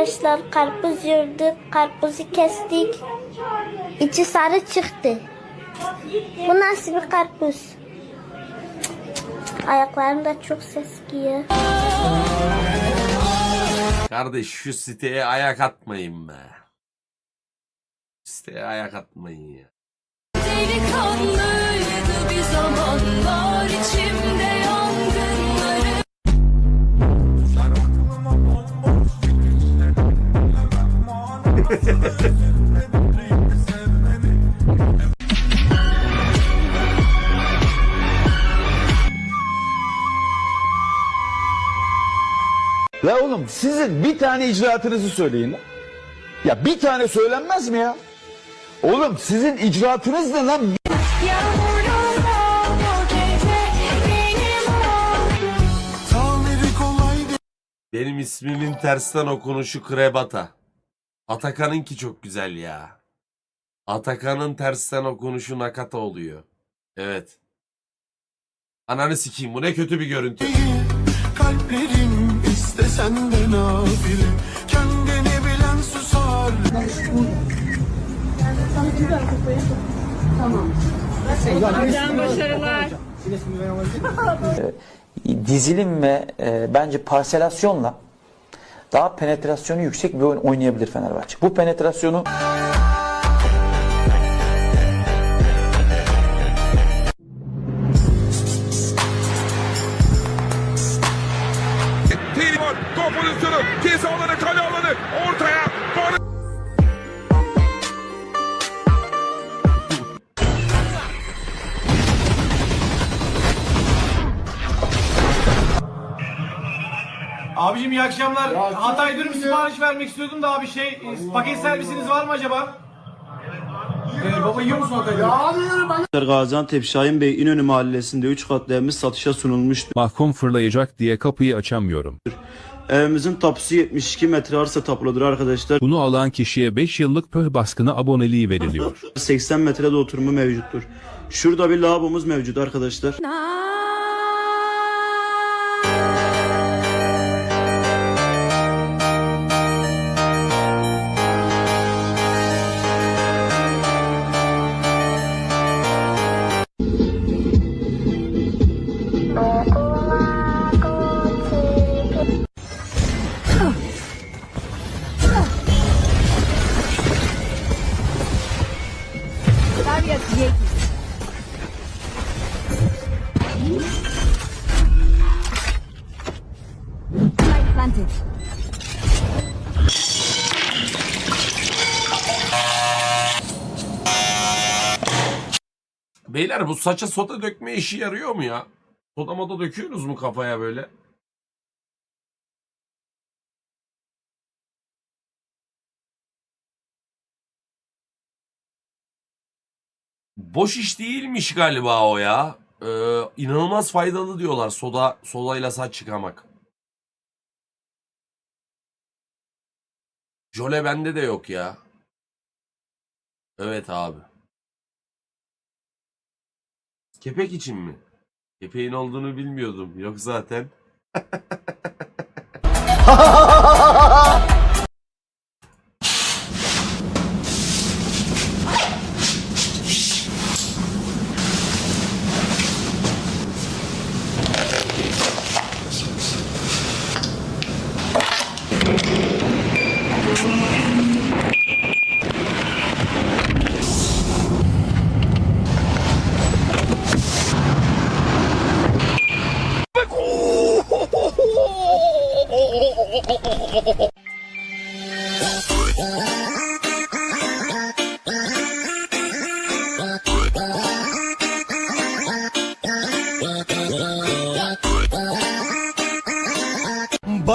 Arkadaşlar karpuz yırdık, karpuzu kestik. İçi sarı çıktı. Bu nasıl bir karpuz? Ayaklarım da çok ses giyiyor. Kardeş şu siteye ayak atmayın be. Siteye ayak atmayın ya. Delikanlıydı bir zamanlar içimde yangınları La oğlum sizin bir tane icraatınızı söyleyin. Ya bir tane söylenmez mi ya? Oğlum sizin icraatınız ne lan? Benim ismimin tersten okunuşu Krebata. Atakan'ınki çok güzel ya. Atakan'ın tersten okunuşu Nakata oluyor. Evet. Ananı sikeyim bu ne kötü bir görüntü. Kalplerim istesen de nafile Kendini bilen susar dizilim ve e, bence parselasyonla daha penetrasyonu yüksek bir oyun oynayabilir Fenerbahçe. Bu penetrasyonu. Top pozisyonu. Ceza alanı, kale Abicim iyi akşamlar. Hatay dürüm sipariş vermek istiyordum da abi şey e, paket servisiniz var mı acaba? Ee, baba yiyor musun Hatay Gaziantep Şahin Bey İnönü Mahallesi'nde 3 katlı evimiz satışa sunulmuştu. Mahkum fırlayacak diye kapıyı açamıyorum. Evimizin tapusu 72 metre arsa tapuludur arkadaşlar. Bunu alan kişiye 5 yıllık pöh baskını aboneliği veriliyor. 80 metrede oturumu mevcuttur. Şurada bir lavabomuz mevcut arkadaşlar. Beyler bu saça soda dökme işi yarıyor mu ya? Soda moda döküyorsunuz mu kafaya böyle? Boş iş değilmiş galiba o ya. Ee, inanılmaz faydalı diyorlar soda sodayla saç çıkamak. Jole bende de yok ya. Evet abi. Kepek için mi? Kepeğin olduğunu bilmiyordum. Yok zaten.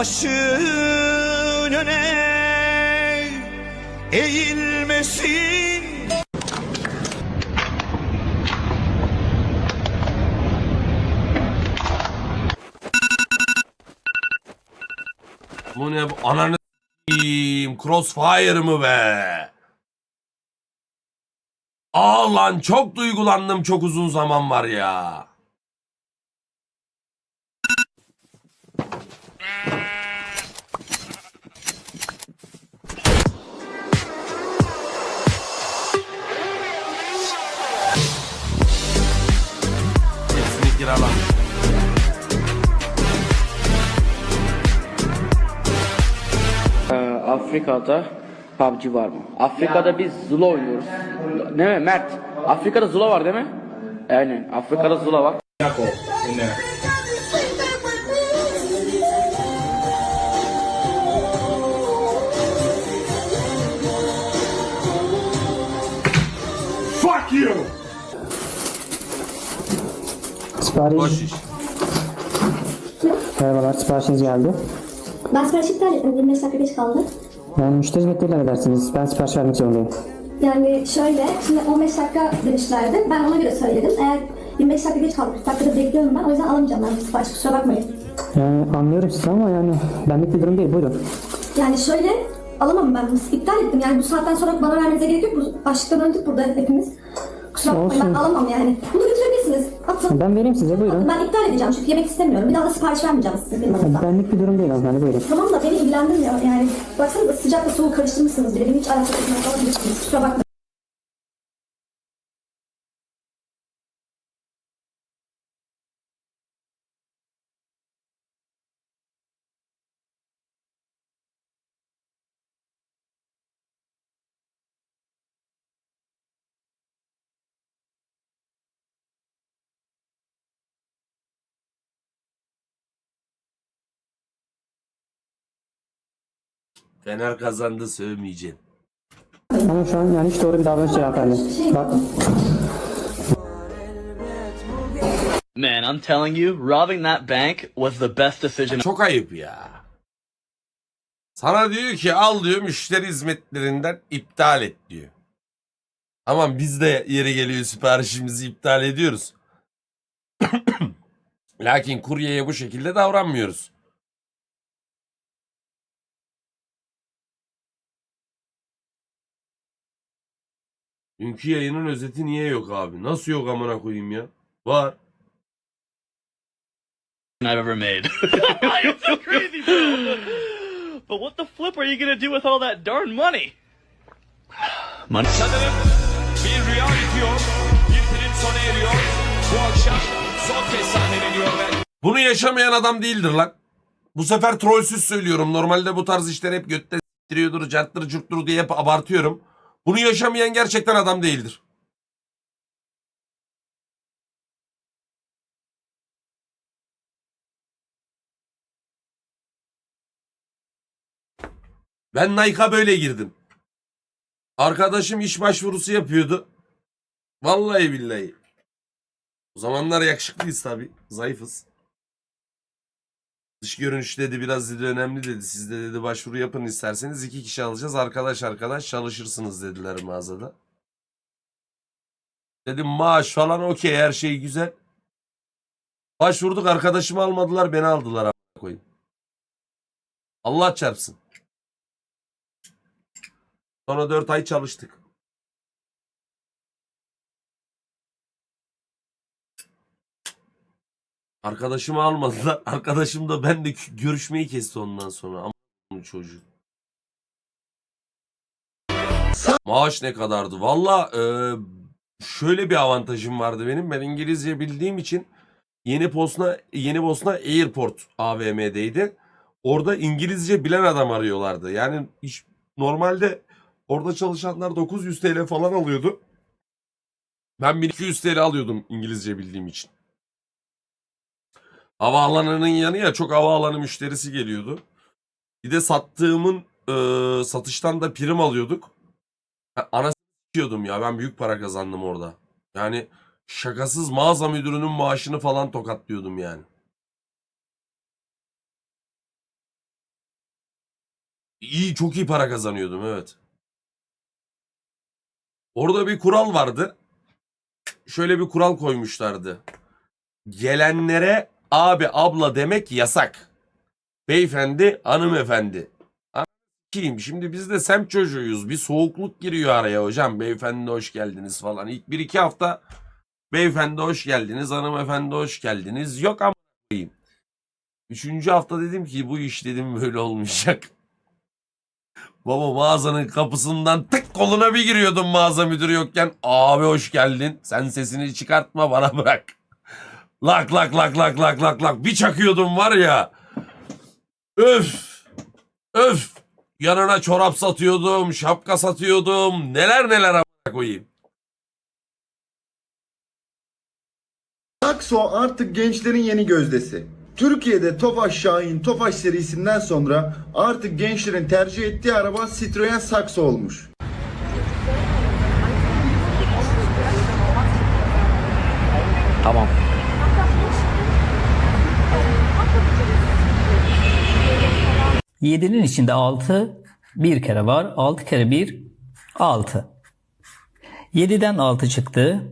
Başın öne eğilmesin Bu ne bu? Ananı. Crossfire mı be? Aa lan çok duygulandım çok uzun zaman var ya. Hepsini kiralamış. Afrika'da PUBG var mı? Afrika'da biz Zula oynuyoruz. Ne mi Mert? Afrika'da Zula var değil mi? Aynen. Afrika'da Zula var. Boş iş. Merhabalar siparişiniz geldi. Ben sipariş iptal ettim. 25 dakika geç kaldı. Yani müşteri hizmetleriyle ne dersiniz? Ben sipariş vermek zorundayım. Yani şöyle, şimdi 15 dakika demişlerdi. Ben ona göre söyledim. Eğer 25 dakika geç kaldı, 40 dakikada bekliyorum ben. O yüzden alamayacağım ben sipariş, kusura bakmayın. Yani anlıyorum sizi ama yani benlik bir durum değil. Buyurun. Yani şöyle, alamam ben. İptal ettim. Yani bu saatten sonra bana vermenize gerek yok. Bu açlıktan öldük burada hepimiz. Kusura bakmayın, ben Olsun. alamam yani. Bunu. Atın. Ben vereyim size buyurun. Ben iptal edeceğim çünkü yemek istemiyorum. Bir daha da sipariş vermeyeceğim benim adıma. Benlik bir durum değil hanımefendi buyurun. Tamam da beni ilgilendirmiyor yani. Baksanıza sıcakla soğuk karıştırmışsınız bile. Benim hiç alakası yok. Kusura bakmayın. Fener kazandı sövmeyeceğim. Ama şu an yani hiç doğru bir davranış değil hanımefendi. Bak Man, I'm telling you, robbing that bank was the best decision Çok ayıp ya. Sana diyor ki al diyor müşteri hizmetlerinden iptal et diyor. Tamam biz de yeri geliyor siparişimizi iptal ediyoruz. Lakin kuryeye bu şekilde davranmıyoruz. Dünkü yayının özeti niye yok abi? Nasıl yok amına koyayım ya? Var. I've ever made. it's so crazy, bro. But what the flip are you gonna do with all that darn money? Money. Sanırım bir rüya bitiyor. Bir film sona eriyor. Bu akşam son kez sahneleniyor Bunu yaşamayan adam değildir lan. Bu sefer trollsüz söylüyorum. Normalde bu tarz işler hep götte s**tiriyordur, carttır, curttur diye hep abartıyorum. Bunu yaşamayan gerçekten adam değildir. Ben Nike'a böyle girdim. Arkadaşım iş başvurusu yapıyordu. Vallahi billahi. O zamanlar yakışıklıyız tabi. Zayıfız. Dış görünüş dedi biraz dedi önemli dedi. Siz de dedi başvuru yapın isterseniz iki kişi alacağız. Arkadaş arkadaş çalışırsınız dediler mağazada. Dedim maaş falan okey her şey güzel. Başvurduk arkadaşımı almadılar beni aldılar a**ına koyayım. Allah çarpsın. Sonra 4 ay çalıştık. Arkadaşımı almadılar. Arkadaşım da ben de görüşmeyi kesti ondan sonra. Ama bu çocuğu. Maaş ne kadardı? Valla e, şöyle bir avantajım vardı benim. Ben İngilizce bildiğim için Yeni Bosna Yeni Bosna Airport AVM'deydi. Orada İngilizce bilen adam arıyorlardı. Yani iş, normalde orada çalışanlar 900 TL falan alıyordu. Ben 1200 TL alıyordum İngilizce bildiğim için. Havaalanının yanı ya çok havaalanı müşterisi geliyordu. Bir de sattığımın e, satıştan da prim alıyorduk. Ha, Ana s**yordum ya ben büyük para kazandım orada. Yani Şakasız mağaza müdürünün maaşını falan tokatlıyordum yani. İyi çok iyi para kazanıyordum evet. Orada bir kural vardı. Şöyle bir kural koymuşlardı. Gelenlere abi abla demek yasak. Beyefendi hanımefendi. Kim? Şimdi biz de semt çocuğuyuz. Bir soğukluk giriyor araya hocam. Beyefendi hoş geldiniz falan. İlk bir iki hafta beyefendi hoş geldiniz, hanımefendi hoş geldiniz. Yok ama. Üçüncü hafta dedim ki bu iş dedim böyle olmayacak. Baba mağazanın kapısından tık koluna bir giriyordum mağaza müdürü yokken. Abi hoş geldin. Sen sesini çıkartma bana bırak. Lak lak lak lak lak lak lak. Bir çakıyordum var ya. Öf. Öf. Yanına çorap satıyordum, şapka satıyordum. Neler neler amına koyayım. Sakso artık gençlerin yeni gözdesi. Türkiye'de Tofaş Şahin Tofaş serisinden sonra artık gençlerin tercih ettiği araba Citroen Saxo olmuş. Tamam. Yedinin içinde 6 bir kere var. 6 kere 1 6. 7'den 6 çıktı.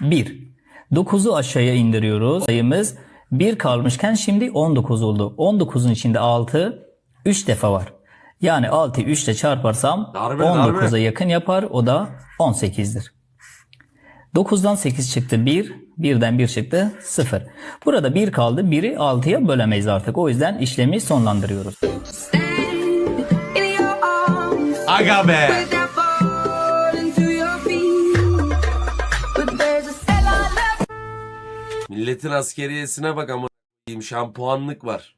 1. 9'u aşağıya indiriyoruz. Sayımız 1 kalmışken şimdi 19 oldu. 19'un içinde 6 3 defa var. Yani 6'yı 3 ile çarparsam Darbe, 19'a darbe. yakın yapar. O da 18'dir. 9'dan 8 çıktı 1. 1'den 1 çıktı 0. Burada 1 kaldı. 1'i 6'ya bölemeyiz artık. O yüzden işlemi sonlandırıyoruz. Aga be. Milletin askeriyesine bak ama koyayım şampuanlık var.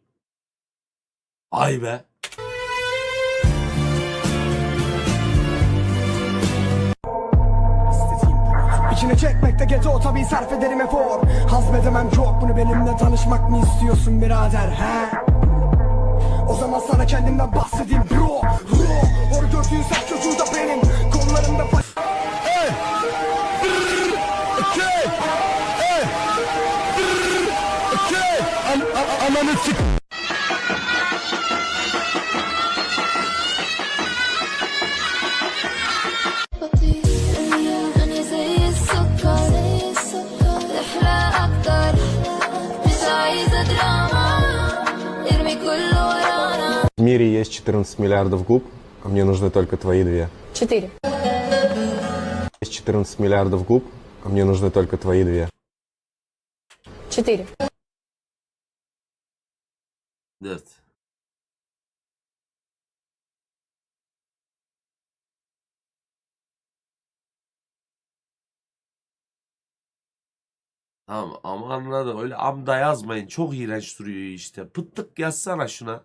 Ay be. İçine çekmekte gece o tabii sarf ederim efor Hazmedemem çok bunu benimle tanışmak mı istiyorsun birader he? O zaman sana kendimden bahsedeyim bro Bro Or gördüğün sen çocuğu da benim Kollarımda fa- Ananı sik 14 миллиардов губ, а мне нужны только твои две. Четыре. Есть 14 миллиардов губ, а мне нужны только твои две. Четыре. Evet. Tamam ama anladım. Öyle amda yazmayın. Çok iğrenç duruyor işte. Pıttık yazsana şuna.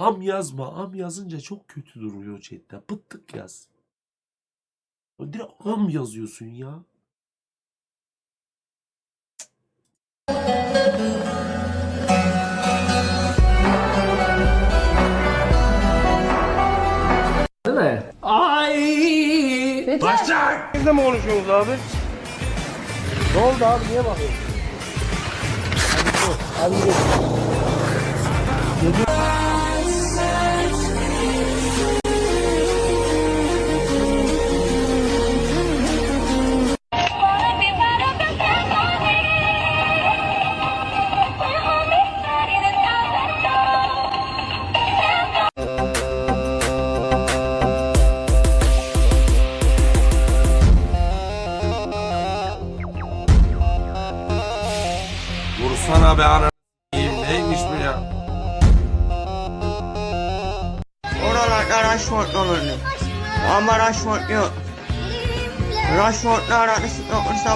Am yazma. Am yazınca çok kötü duruyor chatte. Pıttık yaz. Direkt am yazıyorsun ya. Bizle mi konuşuyorsunuz abi? Ne oldu abi niye bakıyorsun? Vursana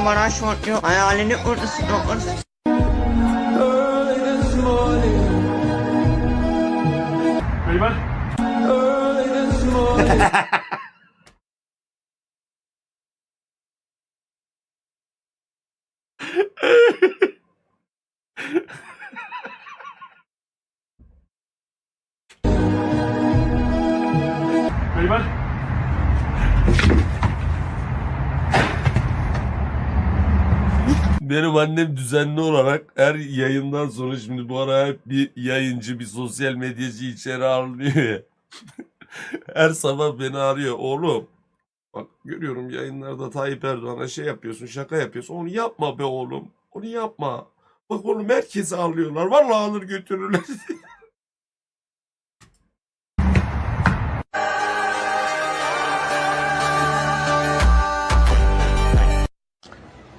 bana şortluyor. Hayalini kurtasın kurtasın. Hayvan. Hayvan. Benim annem düzenli olarak her yayından sonra şimdi bu ara hep bir yayıncı, bir sosyal medyacı içeri alınıyor ya. her sabah beni arıyor. Oğlum bak görüyorum yayınlarda Tayyip Erdoğan'a şey yapıyorsun, şaka yapıyorsun. Onu yapma be oğlum. Onu yapma. Bak oğlum herkesi alıyorlar. Vallahi alır götürürler.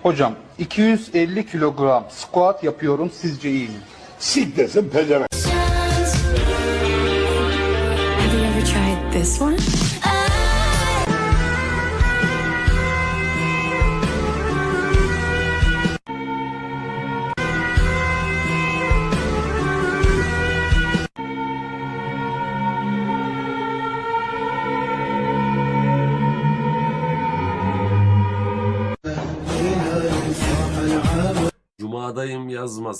Hocam 250 kilogram squat yapıyorum sizce iyi mi? Siktirsin pezevenk. Have you ever tried this one?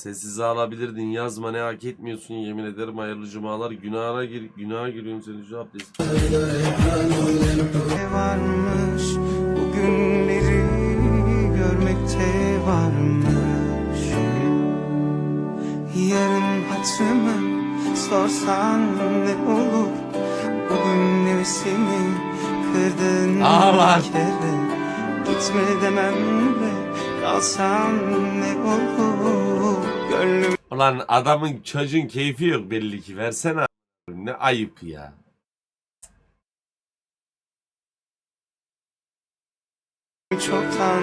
Sessize alabilirdin. Yazma ne hak etmiyorsun yemin ederim. Hayırlı cumalar. Günahına gir, günaha giriyorsun seni şu abdest. varmış bu günleri görmekte varmış Yarın hatırımı sorsan ne olur Bugün nefsimi kırdın Ağlar. bir kere Gitme demem de kalsam ne olur? Gönlüm Ulan adamın çocuğun keyfi yok belli ki. Versene a- Ne ayıp ya. Çoktan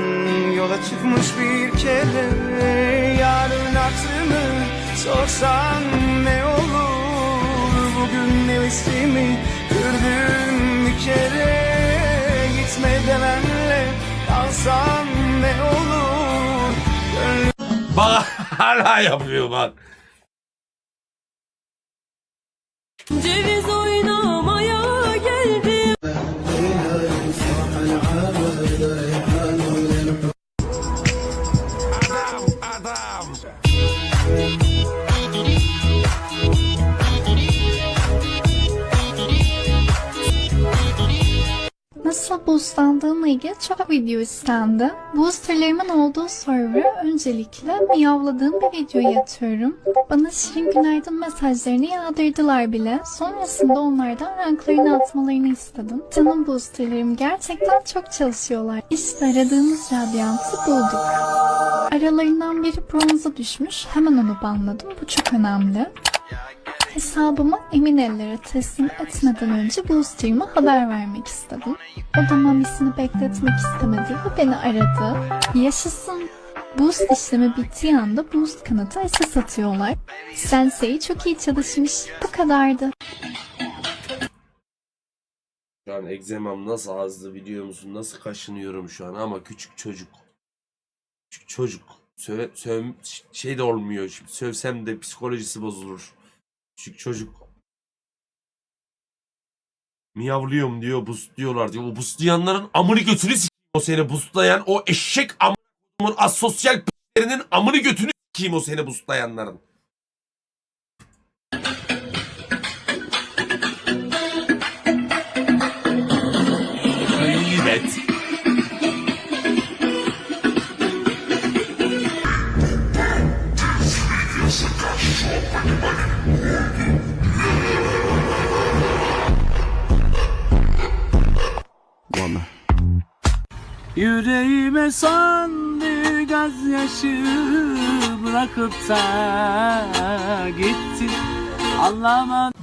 yola çıkmış bir kere Yarın hatırımı sorsan ne olur? Bugün nefsimi kırdın bir kere? Gitme demenle kalsam ne olur Bak hala yapıyor bak. Ceviz Nasıl boostlandığımla ilgili çok video istendi. Boosterlerimin olduğu server'a öncelikle miyavladığım bir videoyu atıyorum. Bana şirin günaydın mesajlarını yağdırdılar bile. Sonrasında onlardan ranklarını atmalarını istedim. Canım boosterlerim gerçekten çok çalışıyorlar. İşte aradığımız radyantı bulduk. Aralarından biri bronza düşmüş. Hemen onu banladım. Bu çok önemli. Hesabımı emin ellere teslim etmeden önce Booster'ıma haber vermek istedim. O da mamisini bekletmek istemedi ve beni aradı. Yaşasın. Boost işlemi bittiği anda Boost kanıtı SS atıyorlar. Sensei çok iyi çalışmış. Bu kadardı. Şu an egzemam nasıl azdı biliyor musun? Nasıl kaşınıyorum şu an ama küçük çocuk. Küçük çocuk. Söve, söv, şey de olmuyor. Şimdi sövsem de psikolojisi bozulur. Küçük. Miyavlıyorum diyor, boost diyorlar diyor. O boostlayanların amını götünü sikeyim o seni boostlayan. O eşek amının asosyal p***lerinin amını götünü sikeyim o seni boostlayanların. Evet. Gözyaşı bırakıp da gitti. Anlamadım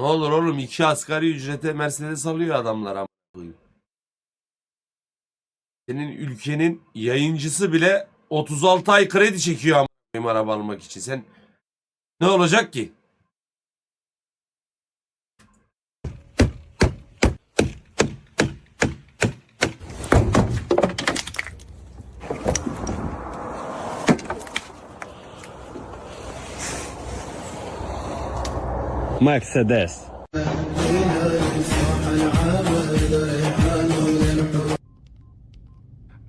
Ne olur oğlum iki asgari ücrete Mercedes alıyor adamlar ama. Senin ülkenin yayıncısı bile 36 ay kredi çekiyor ama araba almak için. Sen ne olacak ki? Mercedes.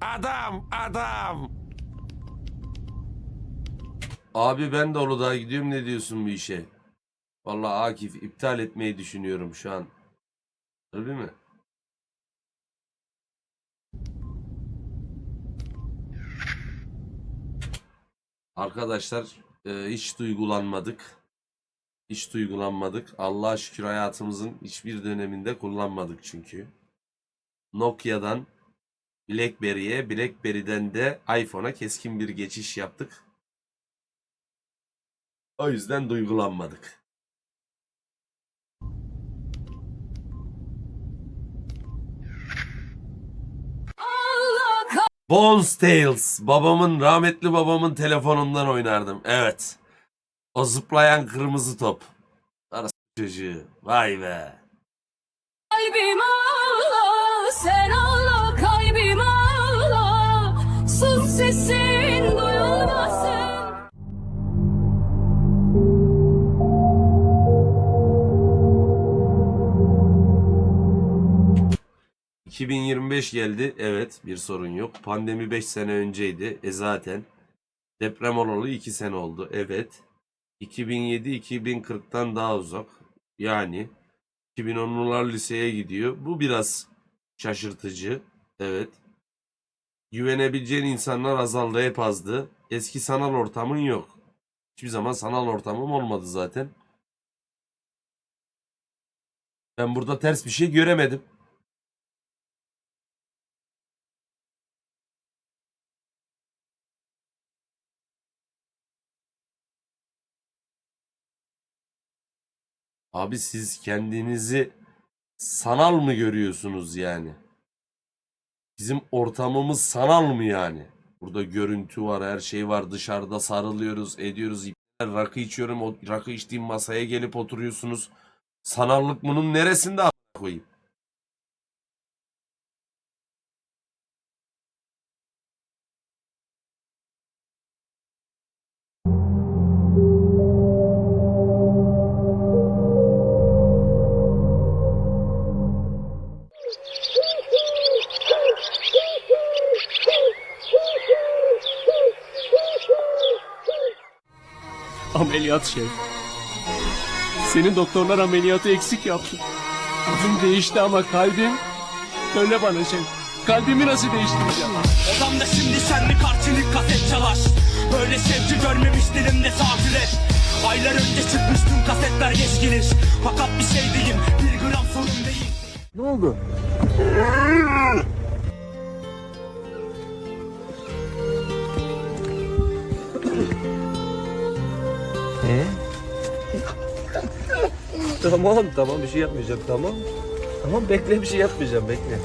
Adam, adam. Abi ben de Uludağ'a gidiyorum ne diyorsun bu işe? Vallahi Akif iptal etmeyi düşünüyorum şu an. Harbi mi? Arkadaşlar e, hiç duygulanmadık. Hiç duygulanmadık. Allah'a şükür hayatımızın hiçbir döneminde kullanmadık çünkü. Nokia'dan BlackBerry'e, BlackBerry'den de iPhone'a keskin bir geçiş yaptık. O yüzden duygulanmadık. Bones Tales. Babamın, rahmetli babamın telefonundan oynardım. Evet. O zıplayan kırmızı top. Arası çocuğu. Vay be. Kalbim ağla, sen ağla, kalbim ağla. Sus sesin duyulmasın. 2025 geldi. Evet bir sorun yok. Pandemi 5 sene önceydi. E zaten. Deprem olalı 2 sene oldu. Evet. 2007 2040'tan daha uzak. Yani 2010'lular liseye gidiyor. Bu biraz şaşırtıcı. Evet. Güvenebileceğin insanlar azaldı hep azdı. Eski sanal ortamın yok. Hiçbir zaman sanal ortamım olmadı zaten. Ben burada ters bir şey göremedim. Abi siz kendinizi sanal mı görüyorsunuz yani? Bizim ortamımız sanal mı yani? Burada görüntü var, her şey var. Dışarıda sarılıyoruz, ediyoruz. İpler, Rakı içiyorum. O rakı içtiğim masaya gelip oturuyorsunuz. Sanallık bunun neresinde koyayım? Ameliyat şey. Senin doktorlar ameliyatı eksik yaptı. Gözüm değişti ama kalbim... Söyle bana şey. Kalbimi nasıl değiştireceğim? Odamda şimdi senli karşılık kaset çalar Böyle sevgi görmemiş dilimde zafiret Aylar önce çıkmış tüm kasetler geç gelir Fakat bir şey diyeyim bir gram sorun değil Ne oldu? Tamam tamam bir şey yapmayacağım tamam. Tamam bekle bir şey yapmayacağım bekle.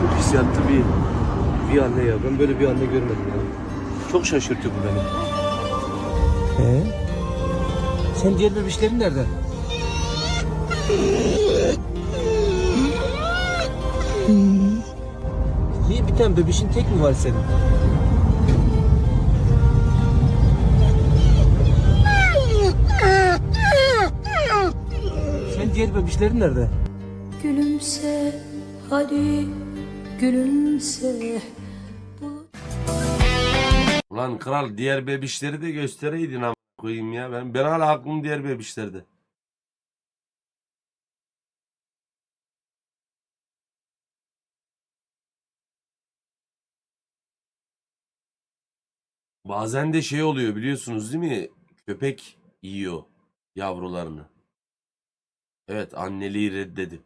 Çok hissiyatlı bir bir anne ya. Ben böyle bir anne görmedim ya. Çok şaşırtıyor bu beni. Ee? Sen diğer bebişlerin nerede? Niye bir tane bebişin tek mi var senin? Diğer bebişlerin nerede? Gülümse, hadi gülümse. Ulan kral diğer bebişleri de göstereydin ama koyayım ya. Ben, ben hala aklım diğer bebişlerde. Bazen de şey oluyor biliyorsunuz değil mi? Köpek yiyor yavrularını. Evet anneliği reddedip.